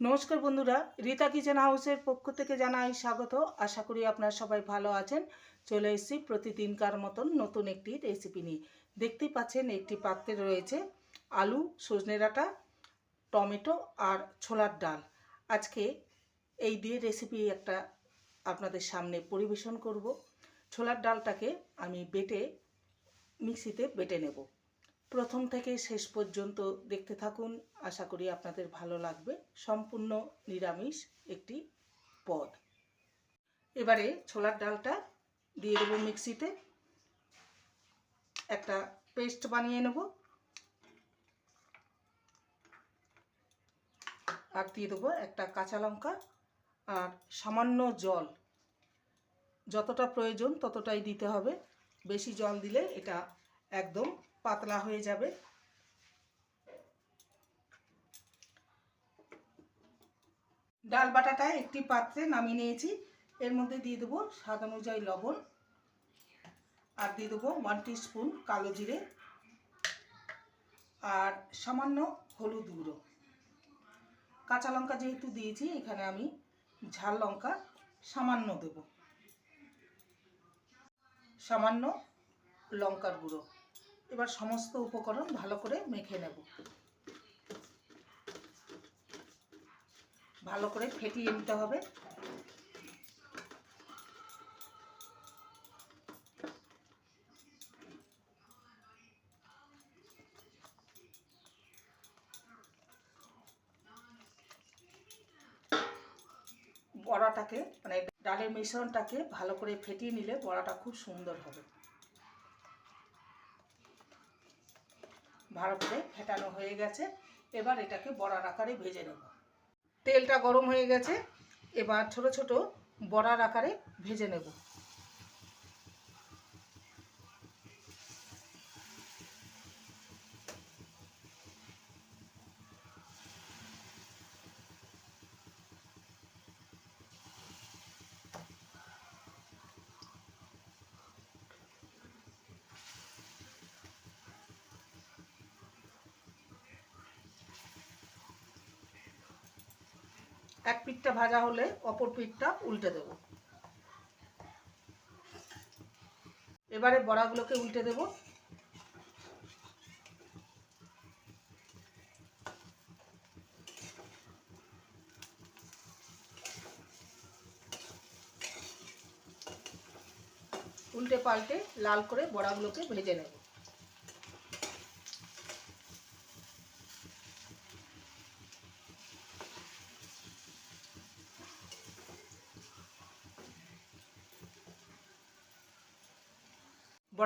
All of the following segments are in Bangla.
নমস্কার বন্ধুরা, রীতা কিচেন হাউসের পক্ষ থেকে জানাই স্বাগত। আশা করি আপনারা সবাই ভালো আছেন। চলে এসেছি প্রতিদিনকার মতন নতুন একটি রেসিপি নিয়ে। দেখতেই পাচ্ছেন একটি পাত্রে রয়েছে আলু, সজনে ডাঁটা, টমেটো আর ছোলার ডাল। আজকে এই দিয়ে রেসিপি একটা আপনাদের সামনে পরিবেশন করব। ছোলার ডালটাকে আমি বেটে, মিক্সিতে বেটে নেব। প্রথম থেকে শেষ পর্যন্ত দেখতে থাকুন। আশা করি আপনাদের ভালো লাগবে। সম্পূর্ণ নিরামিষ একটি পদ। এবারে ছোলার ডালটা দিয়ে দেবো মিক্সিতে। একটা পেস্ট বানিয়ে নেব। আর দিয়ে দেবো একটা কাঁচা লঙ্কা আর সামান্য জল। যতটা প্রয়োজন ততটাই দিতে হবে। বেশি জল দিলে এটা একদম পাতলা হয়ে যাবে। ডাল বাটাটা একটি পাত্রে নামিয়ে নিয়েছি। এর মধ্যে দিয়ে দেবো স্বাদ অনুযায়ী লবণ আর দিয়ে দেবো ওয়ান স্পুন কালো জিরে আর সামান্য হলুদ গুঁড়ো। কাঁচা লঙ্কা যেহেতু দিয়েছি, এখানে আমি ঝাল লঙ্কা সামান্য দেব। সামান্য লঙ্কার গুঁড়ো। এবার সমস্ত উপকরণ ভালো করে মেখে নেব। ভালো করে ফেটিয়ে নিতে হবে। বড়াটাকে মানে ডালের মিশ্রণটাকে ভালো করে ফেটিয়ে নিলে বড়াটা খুব সুন্দর হবে। ভালো করে ফেটানো হয়ে গেছে। এবার এটাকে বড়ার আকারে ভেজে নেব। তেলটা গরম হয়ে গেছে। এবার ছোট ছোট বড়ার আকারে ভেজে নেব। এক পিঠটা ভাজা হলে অপর পিঠটা উল্টে দেব। এবারে বড়াগুলোকে উল্টে দেব। উল্টে পাল্টে লাল করে বড়াগুলোকে ভেজে নেব।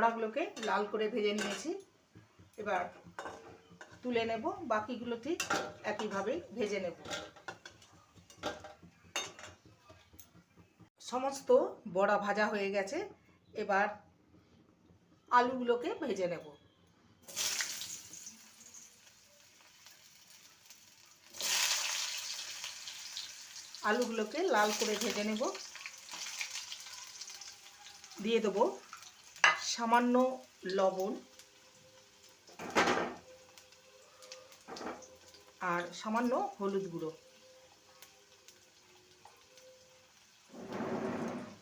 বড়াগুলোকে লাল করে ভেজে নিয়েছি। এবার তুলে নেব, বাকিগুলো ঠিক একইভাবেই ভেজে নেব। সমস্ত বড়া ভাজা হয়ে গেছে, এবার আলুগুলোকে ভেজে নেব। আলুগুলোকে লাল করে ভেজে নেব। দিয়ে দেবো সামান্য লবণ আর সামান্য হলুদ গুঁড়ো।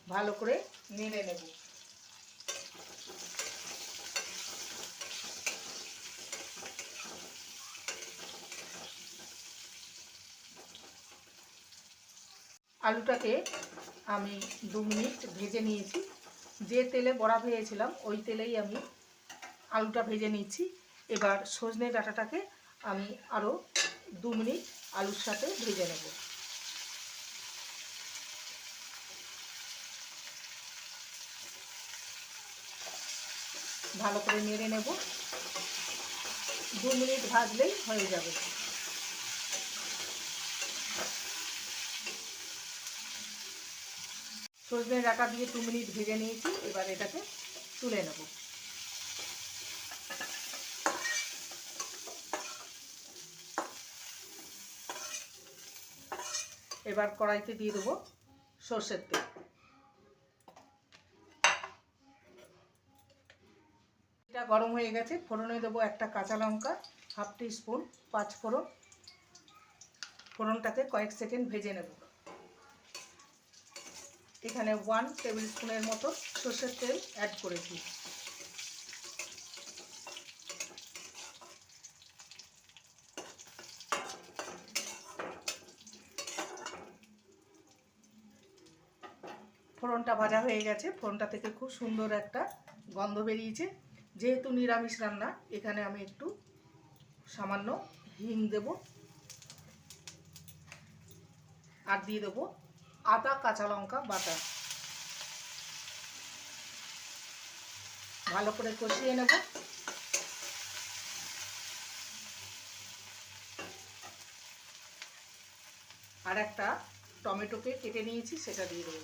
ভালো করে নেড়ে নেব। আলুটাকে আমি দু মিনিট ভেজে নিয়েছি। যে তেলে বড়া ভেজেছিলাম, ওই তেলেই আমি আলুটা ভেজে নিচ্ছি। এবার সজনে ডাঁটাটাকে আমি আরও দু মিনিট আলুর সাথে ভেজে নেব। ভালো করে নেড়ে নেব। দু মিনিট ভাজলেই হয়ে যাবে। সজনে ডাটা দিয়ে দু মিনিট ভেজে নিয়েছি, এবার এটাকে তুলে নেব। এবার কড়াইতে দিয়ে দেবো সর্ষের তেল। এটা গরম হয়ে গেছে, ফোড়নে দেবো একটা কাঁচা লঙ্কা, হাফ টি স্পুন পাঁচ ফোড়ন। ফোড়নটাকে কয়েক সেকেন্ড ভেজে নেব। এখানে ওয়ান টেবিল স্পুনের মতো সর্ষের তেল অ্যাড করেছি। ফোড়নটা ভাজা হয়ে গেছে। ফোড়নটা থেকে খুব সুন্দর একটা গন্ধ বেরিয়েছে। যেহেতু নিরামিষ রান্না, এখানে আমি একটু সামান্য হিং দেব। আর দিয়ে দেবো আদা, কাঁচা লঙ্কা, বাটা। ভালো করে কষিয়ে নেব। আর একটা টমেটোকে কেটে নিয়েছি, সেটা দিয়ে দেবো।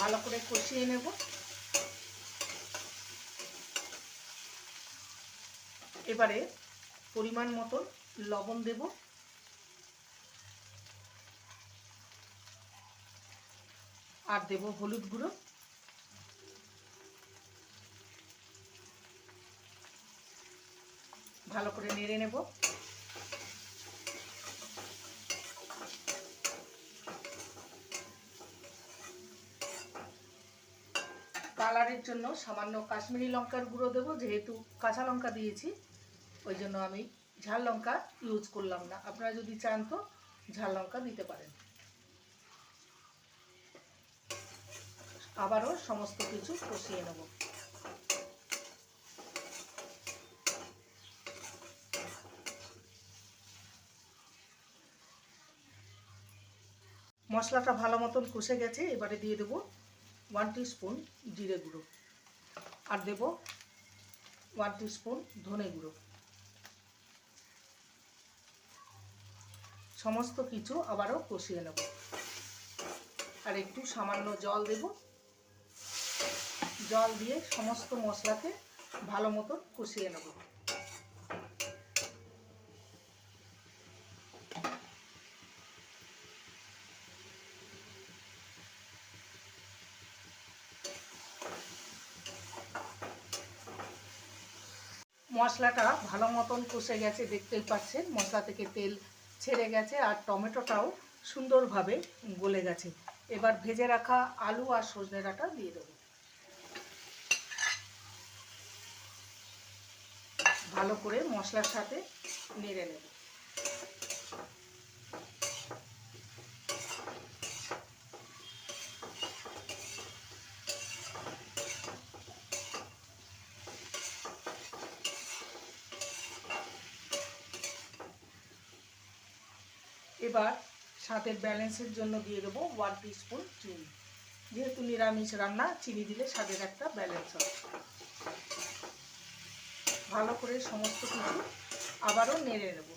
ভালো করে কষিয়ে নেব। এবারে পরিমাণ মতো লবণ দেব। আর দেব হলুদ গুঁড়ো। ভালো করে নেড়ে নেব। কালারের জন্য সামান্য কাশ্মীরি লঙ্কার গুঁড়ো দেবো, যেহেতু কাঁচা লঙ্কা দিয়েছি। ওই জন্য আমি ঝাল লঙ্কা ইউজ করলাম না। আপনারা যদি চান তো ঝাল লঙ্কা দিতে পারেন। আবারও সমস্ত কিছু কষিয়ে নেব। মশলাটা ভালো মতন কষে গেছে, এবারে দিয়ে দেবো ওয়ান স্পুন জিরে গুঁড়ো। আর দেব ওয়ান স্পুন ধনে গুঁড়ো। সমস্ত কিছু আবারও কষিয়ে নেব। আর একটু সামান্য জল দেব। জল দিয়ে সমস্ত মশলাকে ভালো মতন কষিয়ে নেব। মশলাটা ভালো মতন কষে গেছে, দেখতেই পাচ্ছেন। মশলা থেকে তেল ছেড়ে গেছে আর টমেটোটাও সুন্দরভাবে গলে গেছে। এবার ভেজে রাখা আলু আর সজনে ডাঁটা দিয়ে দেবো। ভালো করে মশলার সাথে নেড়ে নেব। এবার স্বাদের ব্যালেন্সের জন্য দিয়ে দেবো ওয়ান স্পুন চিনি। যেহেতু নিরামিষ রান্না, চিনি দিলে স্বাদের একটা ব্যালেন্স হয়। ভালো করে সমস্ত কিছু আবারও নেড়ে নেব।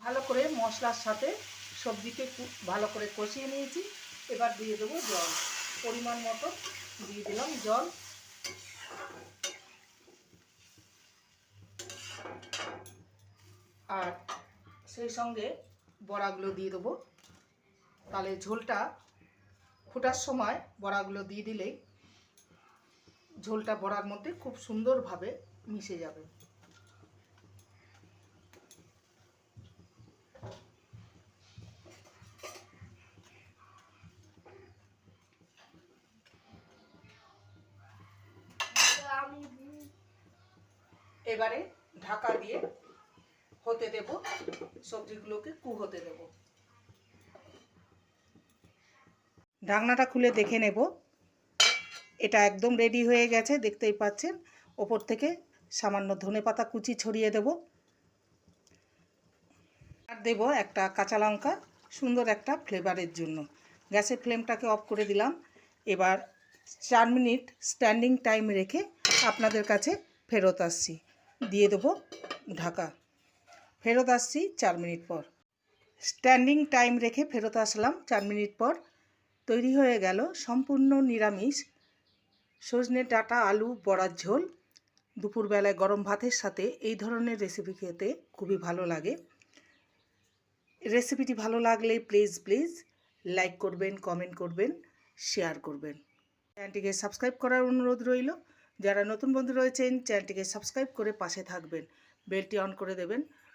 ভালো করে মশলার সাথে সবজিকে ভালো করে কষিয়ে নিয়েছি। এবার দিয়ে দেবো জল। পরিমাণ মতো দিয়ে দিলাম জল। আর সেই সঙ্গে বড়াগুলো দিয়ে দেবো। তাহলে ঝোলটা ফোটার সময় বড়াগুলো দিয়ে দিলেই ঝোলটা বড়ার মধ্যে খুব সুন্দরভাবে মিশে যাবে। এবারে ঢাকা দিয়ে হতে দেব সবজিগুলোকে কু হতে দেব। ঢাকনাটা খুলে দেখে নেব। এটা একদম রেডি হয়ে গেছে, দেখতেই পাচ্ছেন। ওপর থেকে সামান্য ধনে পাতা কুচি ছড়িয়ে দেব। আর দেব একটা কাঁচা লঙ্কা, সুন্দর একটা ফ্লেভারের জন্য। গ্যাসের ফ্লেমটাকে অফ করে দিলাম। এবার চার মিনিট স্ট্যান্ডিং টাইম রেখে আপনাদের কাছে ফেরত আসছি। দিয়ে দেবো ঢাকা। ফেরত আসছি চার মিনিট পর। স্ট্যান্ডিং টাইম রেখে ফেরত আসলাম চার মিনিট পর। তৈরি হয়ে গেল সম্পূর্ণ নিরামিষ। সজনে ডাঁটা, আলু, বড়ার ঝোল। দুপুরবেলায় গরম ভাতের সাথে এই ধরনের রেসিপি খেতে খুবই ভালো লাগে। রেসিপিটি ভালো লাগলে প্লিজ প্লিজ লাইক করবেন কমেন্ট করবেন শেয়ার করবেন। চ্যানেলটিকে সাবস্ক্রাইব করার অনুরোধ রইল। যারা নতুন বন্ধু রয়েছেন চ্যানেলটিকে সাবস্ক্রাইব করে পাশে থাকবেন। বেলটি অন করে দেবেন।